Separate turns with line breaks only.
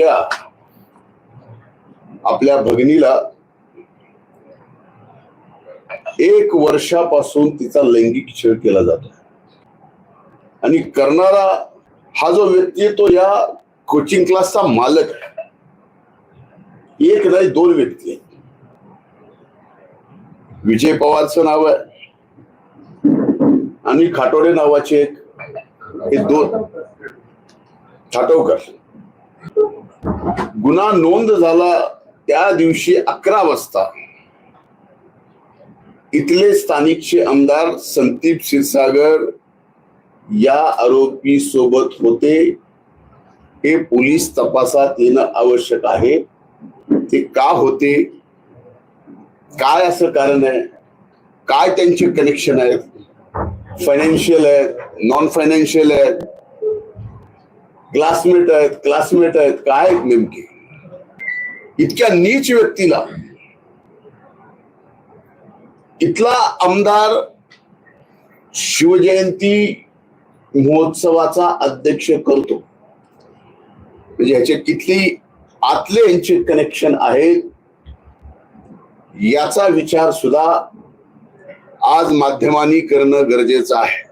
नेमक्या आपल्या भगिनीला एक वर्षापासून तिचा लैंगिक छळ केला जातो. आणि करणारा हा जो व्यक्ती आहे तो या कोचिंग क्लासचा मालक आहे. एक नाही दोन व्यक्ती आहेत. विजय पवारचं नाव आहे. आणि खाटोडे नावाचे एक हे दोन. खाटोकर गुन्हा नोंद झाला त्या दिवशी अकरा वाजता. इथले स्थानिकचे आमदार संदीप क्षीरसागर या आरोपी सोबत होते. हे पोलीस तपासात येणं आवश्यक आहे. ते का होते? काय असं कारण आहे? काय त्यांचे कनेक्शन आहेत? फायनान्शियल आहेत? नॉन फायनान्शियल आहेत? क्लासमेट आहेत क्लासमेट आहेत काय नेमके? इतक्या नीच व्यक्तीला इथला आमदार शिवजयंती महोत्सवाचा अध्यक्ष करतो. म्हणजे ह्याचे किती आतले यांचे कनेक्शन आहे याचा विचार सुद्धा आज माध्यमांनी करणं गरजेचं आहे.